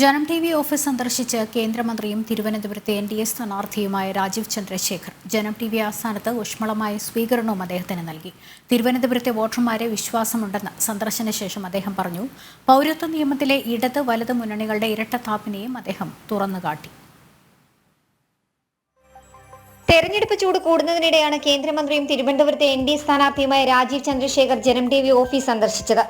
ജനം T V office സന്ദർശിച്ച് കേന്ദ്രമന്ത്രിയും തിരുവനന്തപുരത്തെ എൻ ഡി എ സ്ഥാനാർത്ഥിയുമായ രാജീവ് ചന്ദ്രശേഖർ ജനം ടി വി ആസ്ഥാനത്ത് ഊഷ്മളമായ സ്വീകരണവും അദ്ദേഹത്തിന് നൽകി. തിരുവനന്തപുരത്തെ വോട്ടർമാരെ വിശ്വാസമുണ്ടെന്ന് സന്ദർശന ശേഷം അദ്ദേഹം പറഞ്ഞു. പൗരത്വ നിയമത്തിലെ ഇടത് വലത് മുന്നണികളുടെ ഇരട്ടത്താപ്പിനെയും അദ്ദേഹം തുറന്നുകാട്ടി. തെരഞ്ഞെടുപ്പ് ചൂട് കൂടുന്നതിനിടെയാണ് കേന്ദ്രമന്ത്രിയും തിരുവനന്തപുരത്തെ N D സ്ഥാനാർത്ഥിയുമായ Rajeev Chandrasekhar Janam T V office സന്ദർശിച്ചത്.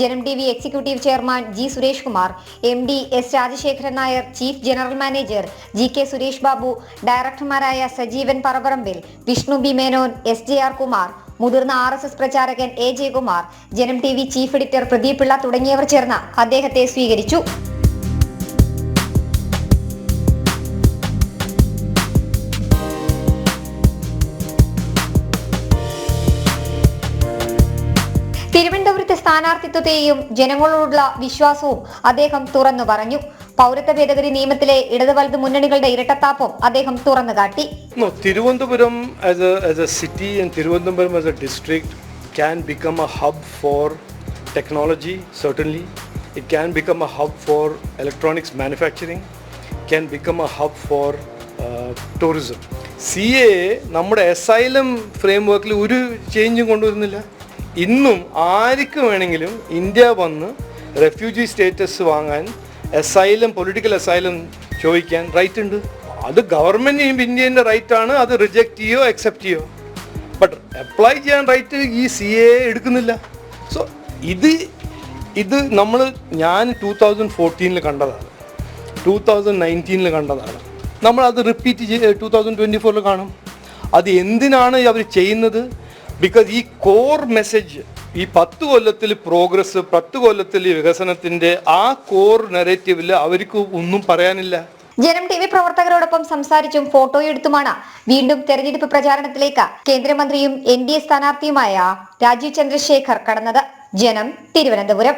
Janam T V executive chairman G Suresh Kumar M D S Rajasekharan Nair chief general manager G K Suresh Babu ഡയറക്ടർമാരായ Sajeevan Paravarambil Vishnu B Menon S J R Kumar മുതിർന്ന R S S പ്രചാരകൻ A Jayakumar Janam T V chief editor Pradeep Pillai തുടങ്ങിയവർ ചേർന്ന് അദ്ദേഹത്തെ സ്വീകരിച്ചു. സ്ഥാനാർത്ഥിത്വത്തെയും ജനങ്ങളോടുള്ള വിശ്വാസവും അദ്ദേഹം തുറന്നു പറഞ്ഞു. പൗരത്വ ഭേദഗതി നിയമത്തിലെ ഇടത് മുന്നണികളുടെ ഇരട്ടത്താപ്പം അദ്ദേഹം തുറന്നു കാട്ടി. Thiruvananthapuram city Thiruvananthapuram district can become a hub for technology certainly it can become a hub for electronics manufacturing can become a hub for tourism C A നമ്മുടെ എസൈലം ഫ്രെയിം വർക്കിൽ ഒരു ചേഞ്ചും കൊണ്ടുവരുന്നില്ല. ഇന്നും ആർക്ക് വേണമെങ്കിലും ഇന്ത്യ വന്ന് റെഫ്യൂജി സ്റ്റേറ്റസ് വാങ്ങാൻ അസൈലം പൊളിറ്റിക്കൽ അസൈലം ചോദിക്കാൻ റൈറ്റ് ഉണ്ട്. അത് ഗവൺമെന്റ് ഇന്ത്യന്റെ റൈറ്റ് ആണ്. അത് റിജക്റ്റ് ചെയ്യോ അക്സെപ്റ്റ് ചെയ്യോ. ബട്ട് അപ്ലൈ ചെയ്യാൻ റൈറ്റ് ഈ സി എ എടുക്കുന്നില്ല. സോ ഇത് ഇത് നമ്മൾ ഞാൻ ടൂ തൗസൻഡ് ഫോർട്ടീനിൽ കണ്ടതാണ്. ടൂ തൗസൻഡ് നയന്റീനിൽ കണ്ടതാണ്. അത് റിപ്പീറ്റ് ടൂ തൗസൻഡ് ട്വന്റി ഫോറിൽ കാണും. അത് എന്തിനാണ് അവർ ചെയ്യുന്നത്? ബിക്കോസ് ഈ കോർ മെസ്സേജ് ഈ പത്ത് കൊല്ലത്തിൽ പ്രോഗ്രസ് പത്ത് കൊല്ലത്തിൽ വികസനത്തിന്റെ ആ കോർ നെറേറ്റീവിൽ അവർക്ക് ഒന്നും പറയാനില്ല. ജനം ടി വി പ്രവർത്തകരോടൊപ്പം സംസാരിച്ചും ഫോട്ടോയെടുത്തുമാണ് വീണ്ടും തെരഞ്ഞെടുപ്പ് പ്രചാരണത്തിലേക്ക് കേന്ദ്രമന്ത്രിയും എൻ ഡി എ സ്ഥാനാർത്ഥിയുമായ രാജീവ് ചന്ദ്രശേഖർ കടന്നത്. ജനം തിരുവനന്തപുരം.